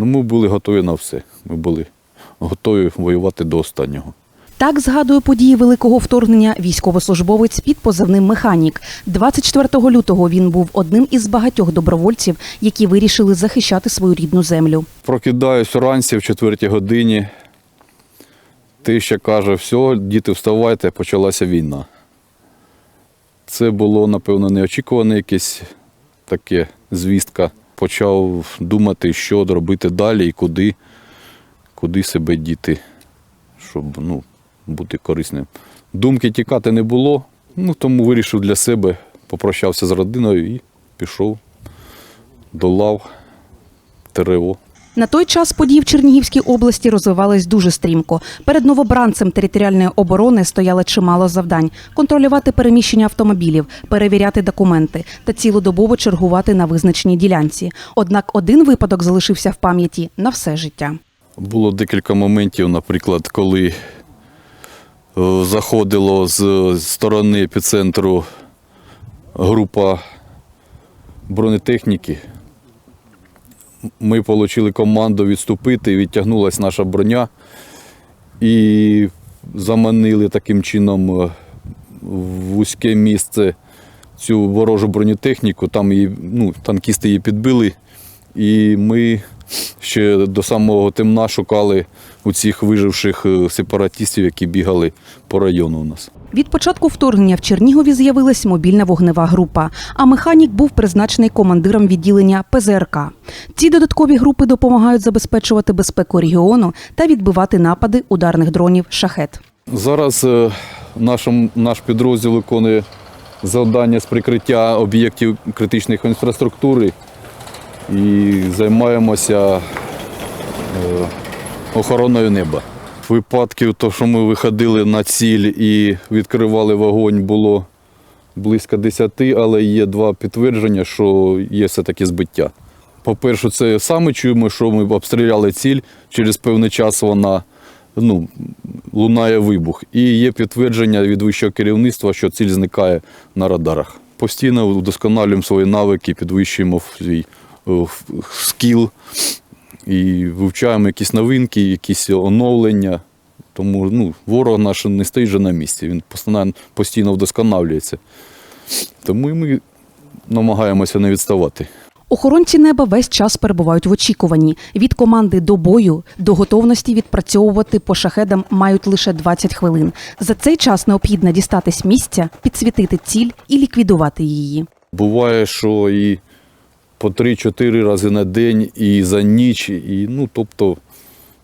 Ну, ми були готові на все. Ми були готові воювати до останнього. Так згадує події великого вторгнення військовослужбовець під позивним механік. 24 лютого він був одним із багатьох добровольців, які вирішили захищати свою рідну землю. Прокидаюсь вранці в четвертій годині. Ти ще каже, все, діти, вставайте, почалася війна. Це було, напевно, неочікуване якесь таке звістка. Почав думати, що робити далі і куди, куди себе діти, щоб ну, бути корисним. Думки тікати не було, ну, тому вирішив для себе, попрощався з родиною і пішов до лав ТРО. На той час події в Чернігівській області розвивались дуже стрімко. Перед новобранцем територіальної оборони стояло чимало завдань: контролювати переміщення автомобілів, перевіряти документи та цілодобово чергувати на визначеній ділянці. Однак один випадок залишився в пам'яті на все життя. Було декілька моментів, наприклад, коли е, заходило з сторони епіцентру група бронетехніки. Ми отримали команду відступити, відтягнулася наша броня і заманили таким чином е, в вузьке місце цю ворожу бронетехніку. Там її, ну, танкісти її підбили, і ми ще до самого темна шукали у цих виживших е, сепаратистів, які бігали по району у нас. Від початку вторгнення в Чернігові з'явилась мобільна вогнева група, а механік був призначений командиром відділення ПЗРК. Ці додаткові групи допомагають забезпечувати безпеку регіону та відбивати напади ударних дронів шахет. Зараз е, нашим, наш підрозділ виконує завдання з прикриття об'єктів критичної інфраструктури і займаємося е, охороною неба. Випадків, то, що ми виходили на ціль і відкривали вогонь, було близько 10, але є два підтвердження, що є все-таки збиття. По-перше, це саме чуємо, що ми обстріляли ціль, через певний час вона ну, лунає вибух. І є підтвердження від вищого керівництва, що ціль зникає на радарах. Постійно вдосконалюємо свої навики, підвищуємо свій скіл і вивчаємо якісь новинки, якісь оновлення. Тому ну, ворог наш не стоїть же на місці, він постійно, постійно вдосконалюється. Тому і ми намагаємося не відставати. Охоронці неба весь час перебувають в очікуванні. Від команди до бою до готовності відпрацьовувати по шахедам мають лише 20 хвилин. За цей час необхідно дістатись місця, підсвітити ціль і ліквідувати її. Буває, що і по 3-4 рази на день, і за ніч, і ну, тобто,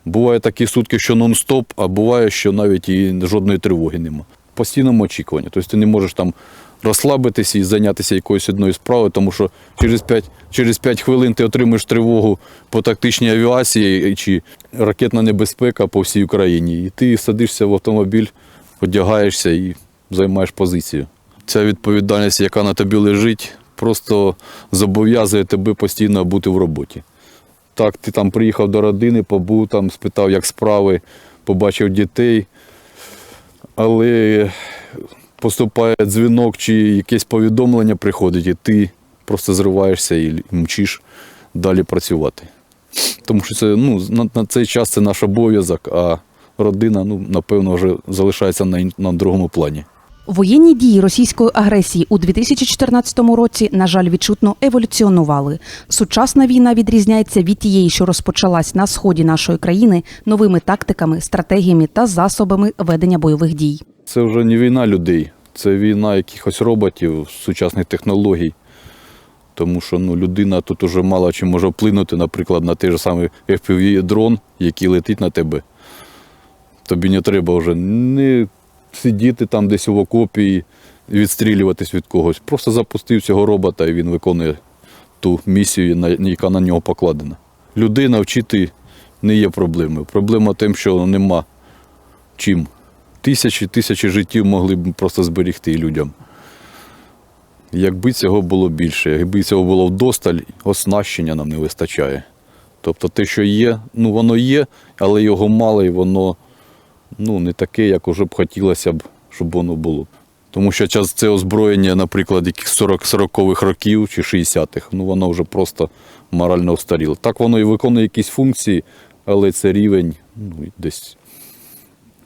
буває такі сутки, що нон-стоп, а буває, що навіть і жодної тривоги нема. В постійному очікуванні. Тобто ти не можеш там розслабитися і зайнятися якоюсь одною справою, тому що через 5, через 5 хвилин ти отримаєш тривогу по тактичній авіації чи ракетна небезпека по всій Україні. І ти садишся в автомобіль, одягаєшся і займаєш позицію. Ця відповідальність, яка на тобі лежить, просто зобов'язує тебе постійно бути в роботі. Так, ти там приїхав до родини, побув там, спитав, як справи, побачив дітей, але поступає дзвінок чи якесь повідомлення приходить, і ти просто зриваєшся і мчиш далі працювати. Тому що це ну, на, на цей час це наш обов'язок, а родина, ну, напевно, вже залишається на, на другому плані. Воєнні дії російської агресії у 2014 році, на жаль, відчутно еволюціонували. Сучасна війна відрізняється від тієї, що розпочалась на сході нашої країни, новими тактиками, стратегіями та засобами ведення бойових дій. Це вже не війна людей, це війна якихось роботів, сучасних технологій. Тому що ну, людина тут уже мало чим може вплинути, наприклад, на той же самий FPV-дрон, який летить на тебе. Тобі не треба вже не сидіти там десь в окопі і відстрілюватись від когось. Просто запустив цього робота і він виконує ту місію, яка на нього покладена. Людей навчити не є проблемою. Проблема тим, що нема чим. Тисячі тисячі життів могли б просто зберегти людям. Якби цього було більше, якби цього було вдосталь, оснащення нам не вистачає. Тобто те, що є, ну воно є, але його мало і воно ну, не таке, як уже б хотілося б, щоб воно було. Тому що час це озброєння, наприклад, яких 40 40-х років чи 60-х, ну воно вже просто морально устаріло. Так воно і виконує якісь функції, але це рівень ну, десь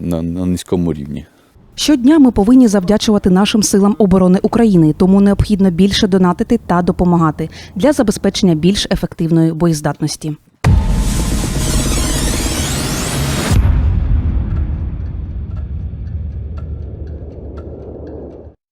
на, на низькому рівні. Щодня ми повинні завдячувати нашим силам оборони України, тому необхідно більше донатити та допомагати для забезпечення більш ефективної боєздатності.